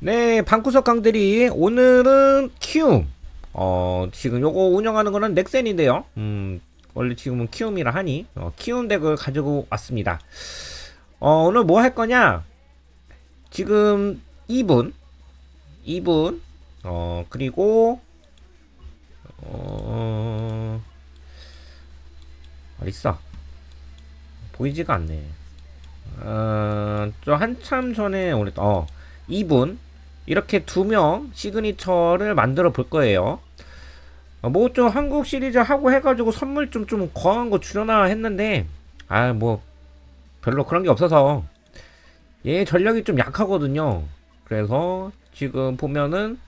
네, 방구석 강들이 오늘은 키움. 어, 지금 요거 운영하는 거는 넥센인데요. 음, 원래 지금은 키움이라 하니 어, 키움 덱을 가지고 왔습니다. 어, 오늘 뭐 할 거냐? 지금 2분, 2분, 어, 그리고 어, 어딨어? 보이지가 않네. 어, 저 한참 전에 우리 어 2분 이렇게 두 명 시그니처를 만들어 볼 거예요. 어, 뭐좀 한국 시리즈 하고 해가지고 선물 좀좀 거한 거 주려나 했는데 아 뭐 별로 그런 게 없어서 얘 전력이 좀 약하거든요. 그래서 지금 보면은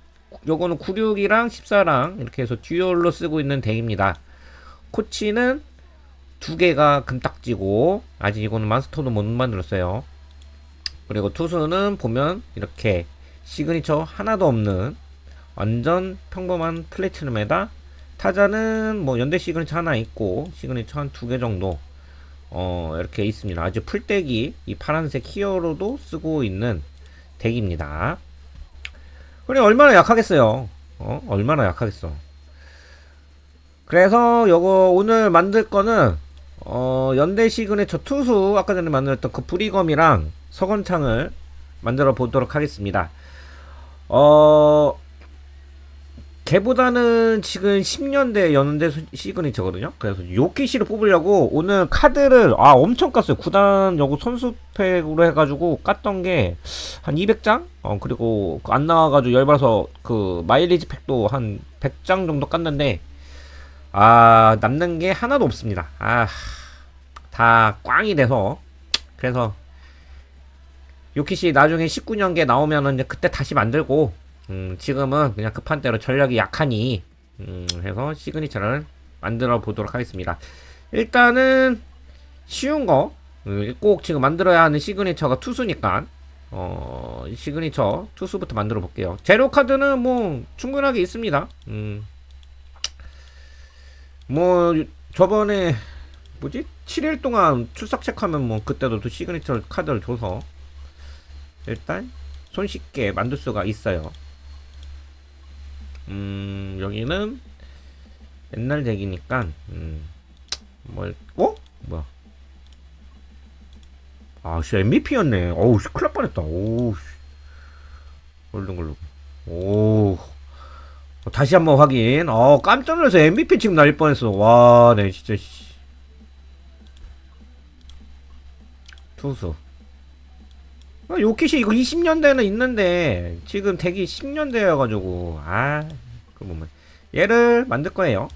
요거는 96이랑 14랑 이렇게 해서 듀얼로 쓰고 있는 덱입니다. 코치는 두 개가 금딱지고 아직 이거는 마스터도 못 만들었어요. 그리고 투수는 보면 이렇게 시그니처 하나도 없는 완전 평범한 플래티넘에다 타자는 뭐 연대 시그니처 하나 있고 시그니처 한 두 개 정도 어 이렇게 있습니다. 아주 풀떼기 이 파란색 히어로도 쓰고 있는 덱입니다. 그래 얼마나 약하겠어요. 어 얼마나 약하겠어. 그래서 요거 오늘 만들 거는 어 연대 시그니처 투수 아까 전에 만들었던 그 브리검이랑 서건창을 만들어 보도록 하겠습니다. 어 걔보다는 지금 10년대 연대 수- 시그니처거든요. 그래서 요키시를 뽑으려고 오늘 카드를 아 엄청 깠어요. 구단 요거 선수팩으로 해가지고 깠던 게 한 200장? 어 그리고 그안 나와가지고 열받아서 그 마일리지 팩도 한 100장 정도 깠는데 아 남는 게 하나도 없습니다. 아 다 꽝이 돼서 그래서 요키시 나중에 19년계 나오면은 그때 다시 만들고 음, 지금은 그냥 급한 대로 전력이 약하니 음, 해서 시그니처를 만들어 보도록 하겠습니다. 일단은 쉬운 거 꼭 지금 만들어야 하는 시그니처가 투수니까 어, 시그니처 투수부터 만들어 볼게요. 제로 카드는 뭐 충분하게 있습니다. 음. 뭐 저번에 뭐지? 7일 동안 출석 체크하면 뭐 그때도 또 시그니처 카드를 줘서 일단 손쉽게 만들 수가 있어요. 음, 여기는 옛날 덱이니까 음, 뭐, 어? 뭐야? 아, 씨, MVP였네. 어우, 씨, 큰일 날 뻔했다. 오우, 씨. 얼른 걸로. 오. 어, 다시 한번 확인. 어, 깜짝 놀라서 MVP 지금 날릴 뻔했어. 와, 네, 진짜, 씨. 투수. 아, 요키시 이거 20년대는 있는데 지금 덱이 10년대여가지고 아 그 뭐면 얘를 만들 거예요.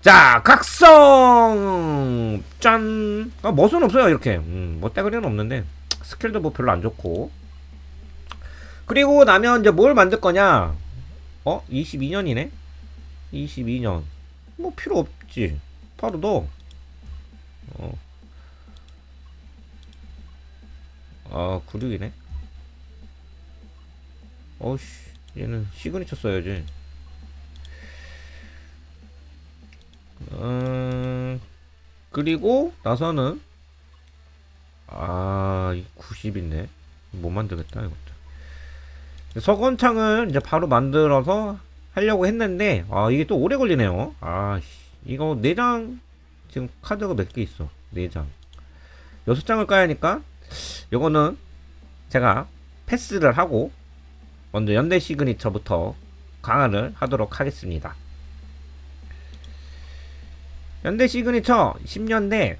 자 각성 짠. 아, 멋은 없어요 이렇게. 음, 뭐 떼거리는 없는데 스킬도 뭐 별로 안 좋고. 그리고 나면 이제 뭘 만들 거냐? 어 22년이네. 22년. 뭐 필요 없지. 바로 너. 어. 아, 96이네. 어우씨, 얘는 시그니처 써야지. 음, 그리고 나서는, 아, 90인데. 못 만들겠다, 이것도. 서건창을 이제 바로 만들어서 하려고 했는데, 아, 이게 또 오래 걸리네요. 아, 씨. 이거 4장, 지금 카드가 몇 개 있어. 4장. 6장을 까야 하니까, 요거는 제가 패스를 하고 먼저 연대 시그니처부터 강화를 하도록 하겠습니다. 연대 시그니처 10년대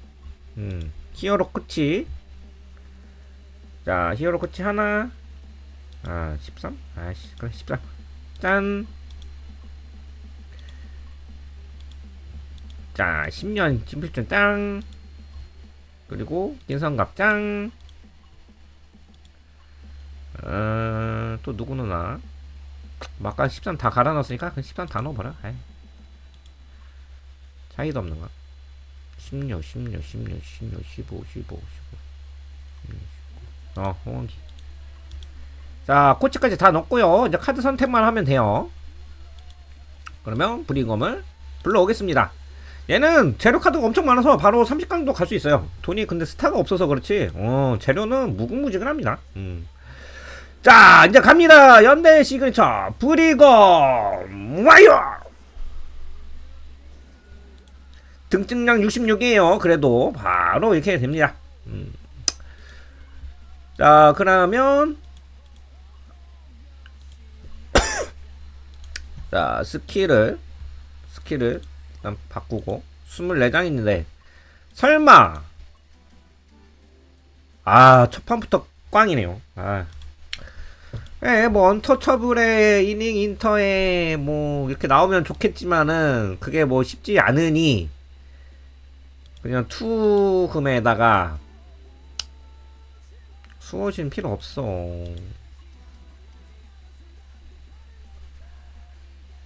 음, 히어로 코치 자 히어로 코치 하나 아 13? 아씨 그래 13 짠! 자 10년 침필준 땅 그리고 인성갑 짱 어, 또 누구 넣나? 뭐 아까 13 다 갈아 넣었으니까 그13 다 넣어버려. 아이. 차이도 없는가? 16, 16, 16, 16, 15, 15, 15. 16, 19. 어, 홍원기. 자, 코치까지 다 넣었고요. 이제 카드 선택만 하면 돼요. 그러면 브리검을 불러오겠습니다. 얘는 재료 카드가 엄청 많아서 바로 30강도 갈 수 있어요. 돈이 근데 스타가 없어서 그렇지. 어, 재료는 무궁무진합니다. 음. 자, 이제 갑니다. 연대 시그니처 브리검 와이어. 등증량 66이에요. 그래도 바로 이렇게 됩니다. 음. 자, 그러면 자, 스킬을 스킬을 일단 바꾸고 24장 있는데 설마 아, 첫 판부터 꽝이네요. 아. 예, 뭐 언터처블의 이닝 인터에 뭐 이렇게 나오면 좋겠지만은 그게 뭐 쉽지 않으니 그냥 투금에다가 수호신 필요 없어.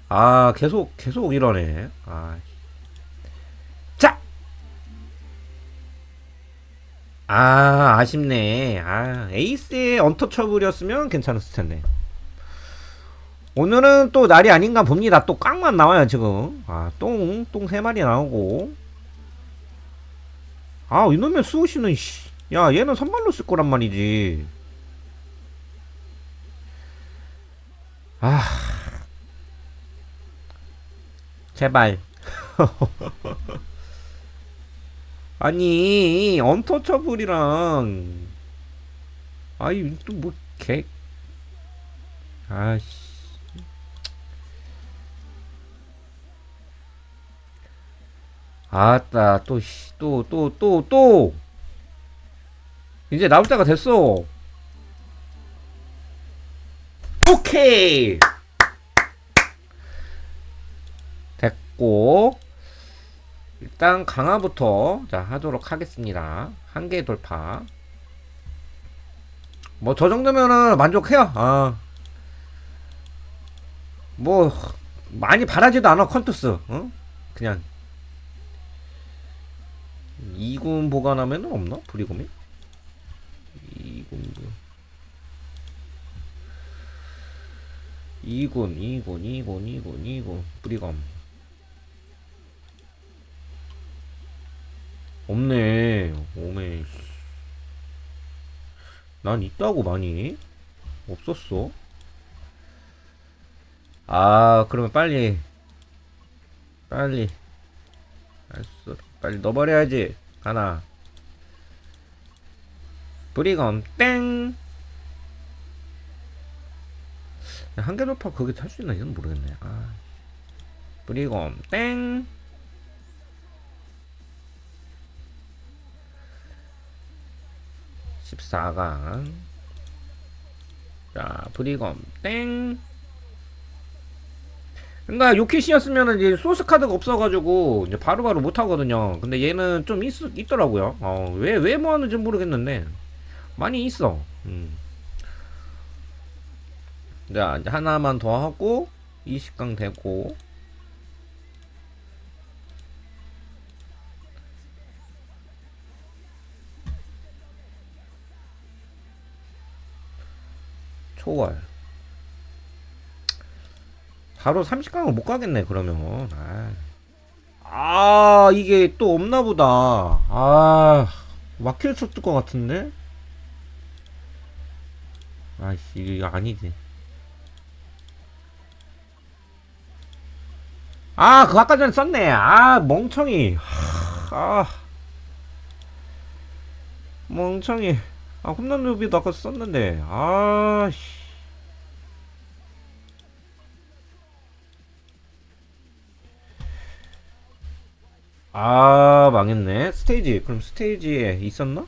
아, 계속, 계속 이러네. 아. 아, 아쉽네. 아, 에이스의 언터처블이었으면 괜찮았을 텐데. 오늘은 또 날이 아닌가 봅니다. 또 깡만 나와요, 지금. 아, 똥, 똥 세 마리 나오고. 아, 이놈의 수호씨는, 씨. 야, 얘는 선발로 쓸 거란 말이지. 아. 제발. 아니, 언터처블이랑. 아이, 또 뭐, 개. 아씨. 아따, 또, 씨, 또, 또, 또, 또! 이제 나올 때가 됐어. 오케이! 됐고, 일단 강화부터, 자, 하도록 하겠습니다. 한개 돌파. 뭐, 저 정도면은 만족해요. 아. 뭐, 많이 바라지도 않아, 컨투스. 어? 그냥. 2군 보관하면은 없나? 브리검이? 2군 2군 2군 2군 2군 2군 브리검 없네. 오메 난 있다고 많이. 없었어. 아 그러면 빨리. 빨리. 알았어. 빨리 넣어버려야지. 하나. 브리검 땡! 한개 돌파 거기 탈수 있나? 이건 모르겠네. 아. 브리검 땡! (14강) 자 브리검 땡! 그러니까 요키시였으면은 이제 소스 카드가 없어가지고 이제 바로바로 못 하거든요. 근데 얘는 좀 있, 있더라고요. 어, 왜, 왜 뭐 하는지 모르겠는데. 많이 있어. 음. 자, 이제 하나만 더 하고 20강 되고 초월 바로 30강을 못 가겠네 그러면. 아, 아 이게 또 없나 보다. 아 막힐 쳤을 것 같은데? 아이씨 이거 아니지. 아 그거 아까 전에 썼네. 아 멍청이. 아. 멍청이 아 홈런 루비도 아까 썼는데 아씨 아 망했네 스테이지 그럼 스테이지에 있었나?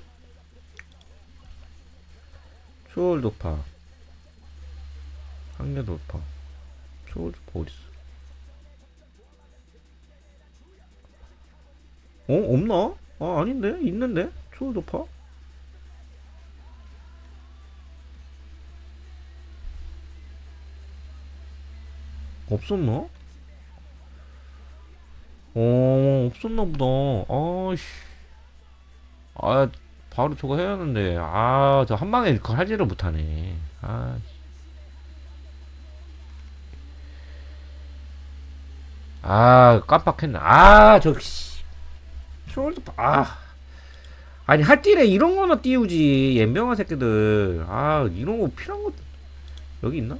초월 도파 한개 돌파 초월 도파 어딨어 어? 없나? 아 아닌데? 있는데? 초월 도파? 없었나? 어 없었나 보다. 아씨. 아 바로 저거 해야 하는데. 아 저 한 방에 그거 하지를 못하네. 아 아 깜빡했네. 아 저 씨. 숄더 아. 아니 할띠래 이런 거나 띄우지 옌병아 새끼들. 아 이런 거 필요한 거 여기 있나?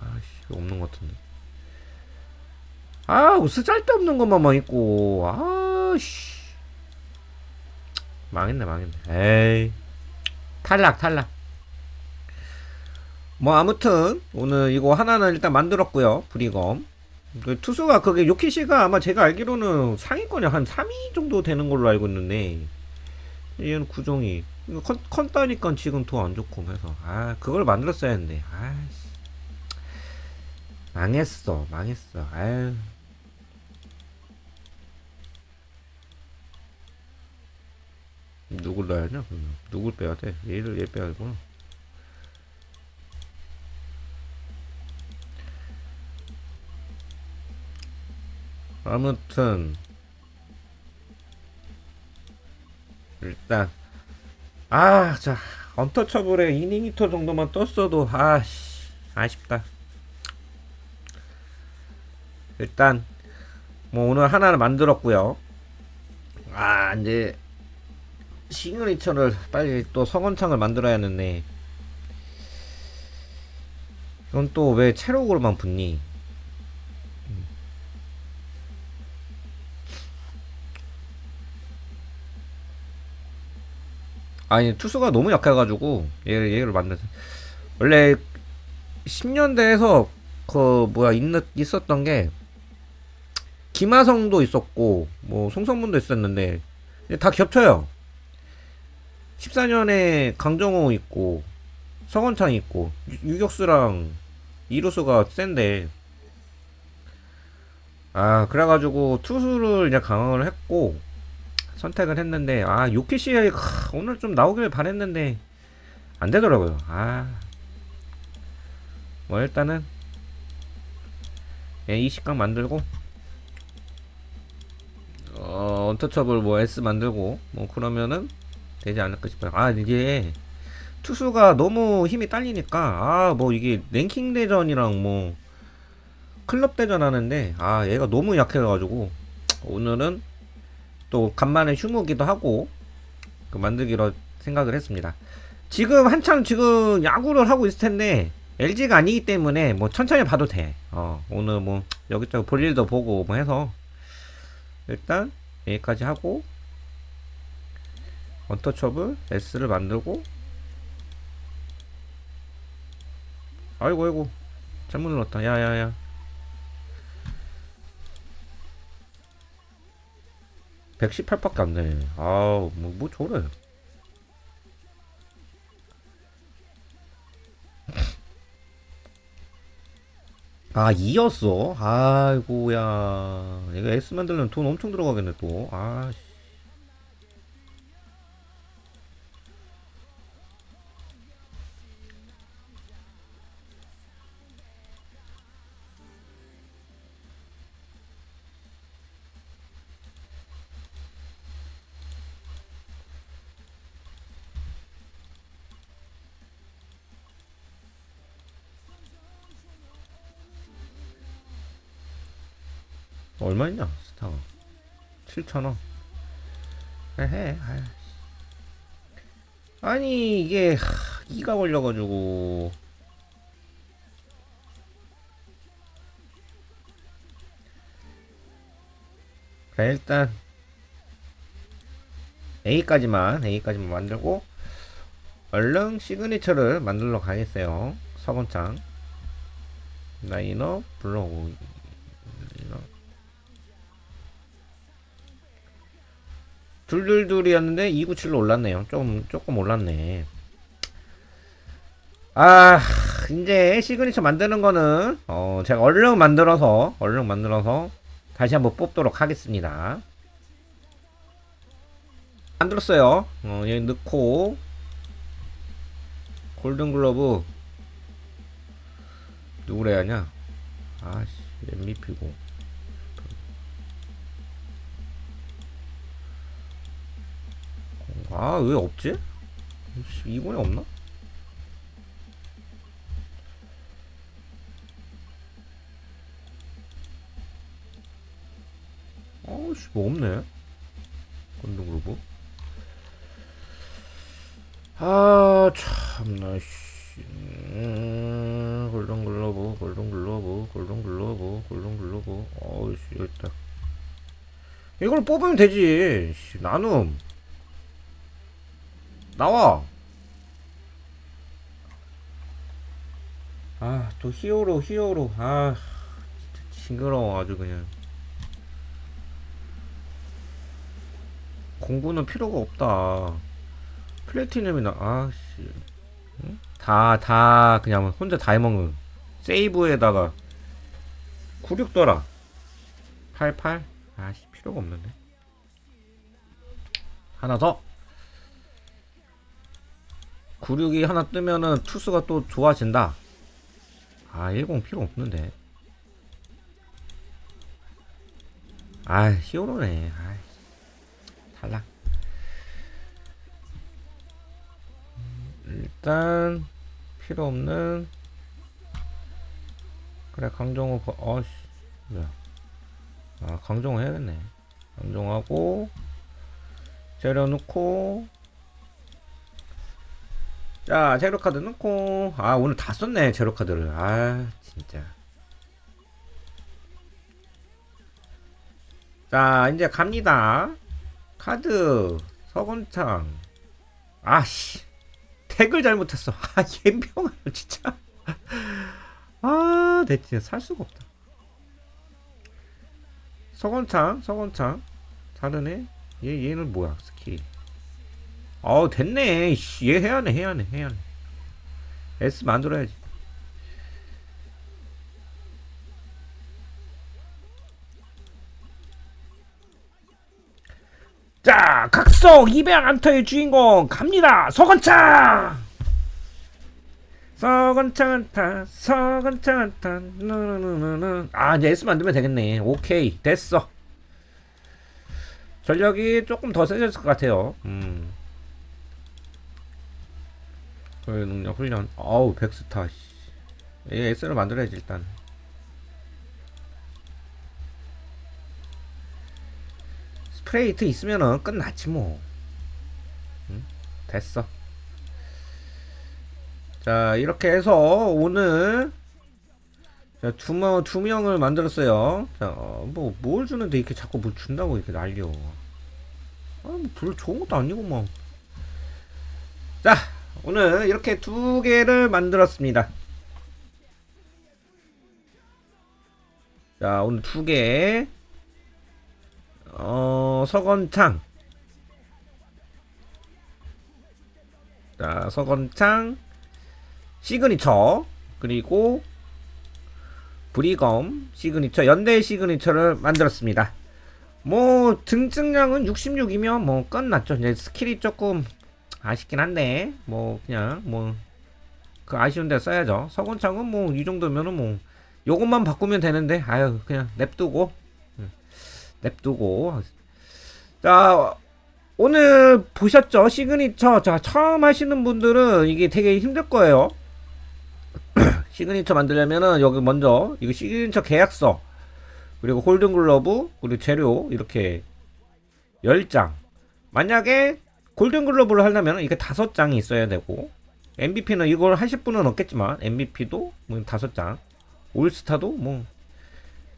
아씨 없는 것 같은데. 아 무슨 짤데없는 것만 있고. 아 씨. 망했네 망했네. 에이. 탈락 탈락. 뭐 아무튼 오늘 이거 하나는 일단 만들었고요 브리검. 그 투수가 그게 요키시가 아마 제가 알기로는 상위권이 한 3위 정도 되는 걸로 알고 있는데 얘는 구종이. 컨, 컨 따니까 지금 더 안 좋고 해서. 아 그걸 만들었어야 했는데. 아씨 망했어 망했어. 아유. 누굴 넣어야 하냐 그러면? 누굴 빼야 돼? 얘를 얘 빼야 되구나. 아무튼 일단 아자 언터처블에 이닝 히터 정도만 떴어도 아씨 아쉽다 일단 뭐 오늘 하나를 만들었고요. 아 이제 시그니처를 빨리 또 성원창을 만들어야 하는데 이건 또 왜 체력으로만 붙니? 아니 투수가 너무 약해가지고 얘를 얘를 만든 원래 10년대에서 그 뭐야 있, 있었던 게 김하성도 있었고 뭐 송성문도 있었는데 다 겹쳐요. 14년에 강정호 있고 성원창 있고 유- 유격수랑 이루수가 센데 아 그래가지고 투수를 이제 강화를 했고 선택을 했는데 아 요키시 오늘 좀 나오길 바랬는데 안 되더라고요. 아. 뭐 일단은 예, 이 식강 만들고 어, 언터처블 뭐 S 만들고 뭐 그러면은 되지 않을까 싶어요. 아, 이게 투수가 너무 힘이 딸리니까 아, 뭐 이게 랭킹 대전이랑 뭐 클럽 대전 하는데 아, 얘가 너무 약해 가지고 오늘은 또 간만에 휴무기도 하고 그 만들기로 생각을 했습니다. 지금 한참 지금 야구를 하고 있을 텐데 LG가 아니기 때문에 뭐 천천히 봐도 돼. 어, 오늘 뭐 여기저기 볼 일도 보고 뭐 해서 일단 여기까지 하고 언터처블 S를 만들고 아이고 아이고 잘못 눌렀다 야야야 118밖에 안 돼. 아우, 뭐, 뭐 저래. 아, 2였어? 아이고야. 얘가 S 만들려면 돈 엄청 들어가겠네, 또. 아, 씨. 얼마 있냐, 스타가. 7,000원. 해, 아유. 아니, 이게, 하, 이가 걸려가지고. 자, 일단, A까지만, A까지만 만들고, 얼른 시그니처를 만들러 가겠어요. 서건창. 라이너, 블로그. 둘둘둘이었는데 297로 올랐네요. 좀 조금 올랐네. 아 이제 시그니처 만드는 거는 어 제가 얼른 만들어서 얼른 만들어서 다시 한번 뽑도록 하겠습니다. 만들었어요. 어 여기 넣고 골든글러브 누구래 하냐? 아씨 MVP고. 아 왜 없지? 이번에 없나? 아우씨 뭐 없네. 건동 그루브 아 참나 씨. 음, 골든 글러브 골든 글러브 골든 글러브 골든 글러브. 아우, 씨, 여기 있다. 이걸 뽑으면 되지. 씨, 나눔. 나와. 아, 또 히어로, 히어로. 아, 진짜 징그러워, 아주 그냥. 공부는 필요가 없다. 플래티넘이나, 아, 씨. 응? 다, 다, 그냥 혼자 다 해먹는. 세이브에다가 96 더라. 88? 아씨, 필요가 없는데. 하나 더. 96이 하나 뜨면은 투수가 또 좋아진다. 아, 10 필요 없는데. 아, 히어로네. 아, 탈락. 일단 필요 없는 그래 강정호 버- 어씨 뭐야 아 강정호 해야겠네 강정하고 재려놓고 자 제로 카드 넣고. 아 오늘 다 썼네 제로 카드를. 아 진짜. 자 이제 갑니다. 카드 서건창. 아씨 택을 잘못했어. 아 옌병아 진짜. 아내 진짜 살 수가 없다. 서건창 서건창. 다르네. 얘 얘는 뭐야 어 됐네. 씨, 얘 해야네 해야네 해야네 S 만들어야지. 자 각성 200안타의 주인공 갑니다. 서건창! 서건창 안타. 누누누누누. 아 이제 S 만들면 되겠네. 오케이 됐어. 전력이 조금 더 세졌을 것 같아요. 음 그의 능력 훈련. 어우 백스타. 씨. 얘 S를 만들어야지 일단. 스프레이트 있으면은 끝났지 뭐. 응? 됐어. 자 이렇게 해서 오늘 자, 두, 명, 두 명을 만들었어요. 자, 어, 뭐, 뭘 주는데 이렇게 자꾸 뭘 준다고 이렇게 날려 아, 뭐 별로 좋은 것도 아니고 뭐. 자, 오늘 이렇게 두 개를 만들었습니다. 자, 오늘 두 개. 어, 서건창. 자, 서건창. 시그니처. 그리고 브리검 시그니처, 연대 시그니처를 만들었습니다. 뭐 등증량은 66이면 뭐 끝났죠. 이제 스킬이 조금 아쉽긴 한데 뭐 그냥 뭐 그 아쉬운 데 써야죠. 서건창은 뭐 이 정도면은 뭐 요것만 바꾸면 되는데 아유 그냥 냅두고 응, 냅두고. 자 오늘 보셨죠? 시그니처. 자 처음 하시는 분들은 이게 되게 힘들 거예요. 시그니처 만들려면은 여기 먼저 이거 시그니처 계약서 그리고 골든글러브 그리고 재료 이렇게 10장. 만약에 골든글러브를 하려면 이게 다섯 장이 있어야 되고 MVP는 이걸 하실 분은 없겠지만 MVP도 뭐 다섯 장. 올스타도 뭐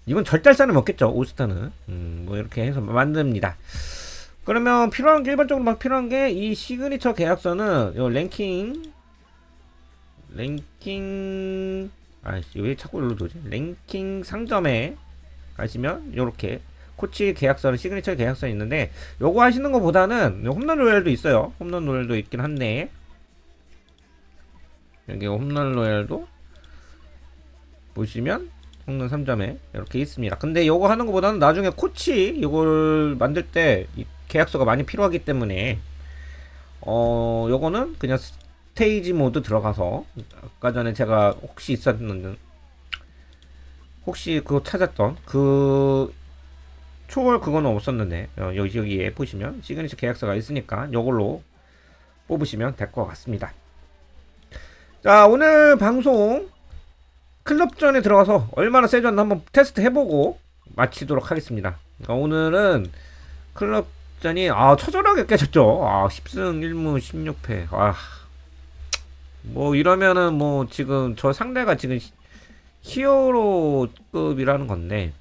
이건 절달사는 없겠죠 올스타는. 음, 뭐 이렇게 해서 만듭니다. 그러면 필요한 게 일반적으로 막 필요한 게 이 시그니처 계약서는 요 랭킹 랭킹 아씨 왜 자꾸 도지? 랭킹 상점에 가시면 요렇게 코치 계약서는 시그니처 계약서 있는데 요거 하시는 것보다는 홈런 로얄도 있어요. 홈런 로얄도 있긴 한데. 여기 홈런 로얄도 보시면 홈런 3점에 이렇게 있습니다. 근데 요거 하는 것보다는 나중에 코치 이걸 만들 때이 계약서가 많이 필요하기 때문에 어 요거는 그냥 스테이지 모드 들어가서 아까 전에 제가 혹시 있었는 혹시 그거 찾았던 그 초월 그거는 없었는데 어, 여기 여기에 보시면 시그니처 계약서가 있으니까 이걸로 뽑으시면 될 것 같습니다. 자 오늘 방송 클럽전에 들어가서 얼마나 세졌나 한번 테스트 해보고 마치도록 하겠습니다. 어, 오늘은 클럽전이 아 처절하게 깨졌죠. 아 10승 1무 16패. 아. 뭐 이러면은 뭐 지금 저 상대가 지금 히- 히어로급이라는 건데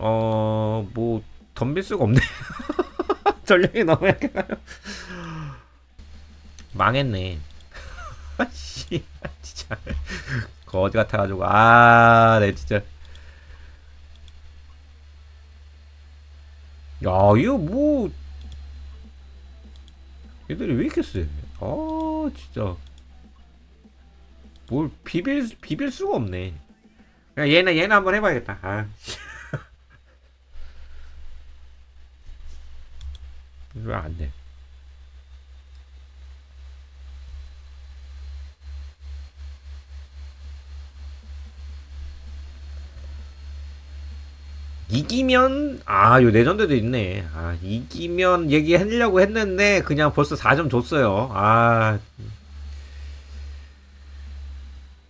어 뭐 덤빌 수가 없네. 전력이 너무 약해가요. 망했네. 씨, 진짜 거지 같아가지고 아, 네 진짜. 야, 이거 뭐 얘들이 왜 이렇게 세? 아, 진짜. 뭘 비빌 비빌 수가 없네. 야, 얘는 얘는 한번 해봐야겠다. 아, 이거 안 돼. 이기면 아, 요 레전드도 있네. 아, 이기면 얘기하려고 했는데 그냥 벌써 4점 줬어요. 아.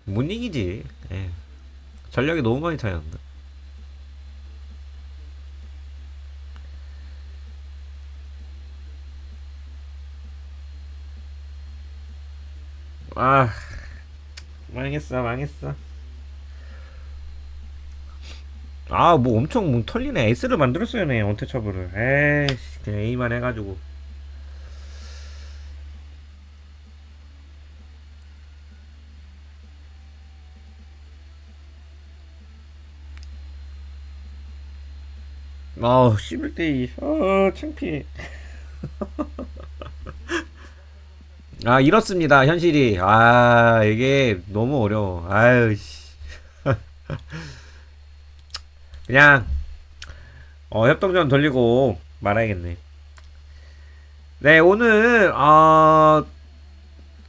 못 이기지. 예. 전력이 너무 많이 차이 난다. 아, 망했어, 망했어. 아, 뭐 엄청 뭐 털리네. S를 만들었어야 네 언태처블을. 에이씨, 그냥 A만 해가지고. 아우, 11대2. 아, 창피해. 아, 이렇습니다. 현실이. 아, 이게 너무 어려워. 아유, 씨. 그냥, 어, 협동전 돌리고 말아야겠네. 네, 오늘, 어,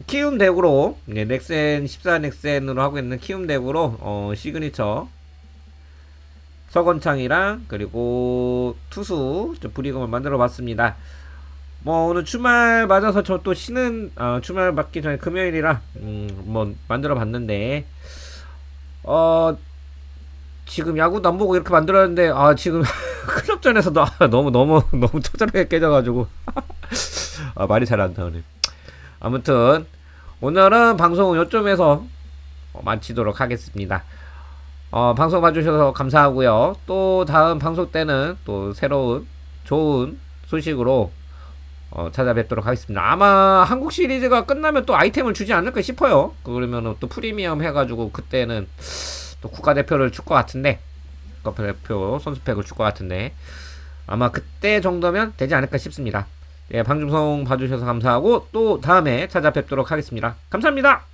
키움 덱으로, 네, 넥센, 14 넥센으로 하고 있는 키움 덱으로, 어, 시그니처, 서건창이랑, 그리고 투수, 저 브리검을 만들어 봤습니다. 뭐, 오늘 주말 맞아서 저 또 쉬는, 어, 주말 맞기 전에 금요일이라, 음, 뭐, 만들어 봤는데, 어, 지금 야구도 안 보고 이렇게 만들었는데, 아, 지금 클럽전에서도 아, 너무, 너무, 너무 처절하게 깨져가지고, 아, 말이 잘 안 나오네. 아무튼, 오늘은 방송은 요점에서 어, 마치도록 하겠습니다. 어, 방송 봐주셔서 감사하고요. 또 다음 방송 때는 또 새로운 좋은 소식으로 어, 찾아뵙도록 하겠습니다. 아마 한국 시리즈가 끝나면 또 아이템을 주지 않을까 싶어요. 그러면은 또 프리미엄 해가지고 그때는 또 국가대표를 줄 것 같은데 국가대표 선수팩을 줄 것 같은데 아마 그때 정도면 되지 않을까 싶습니다. 예, 방송송 봐주셔서 감사하고 또 다음에 찾아뵙도록 하겠습니다. 감사합니다.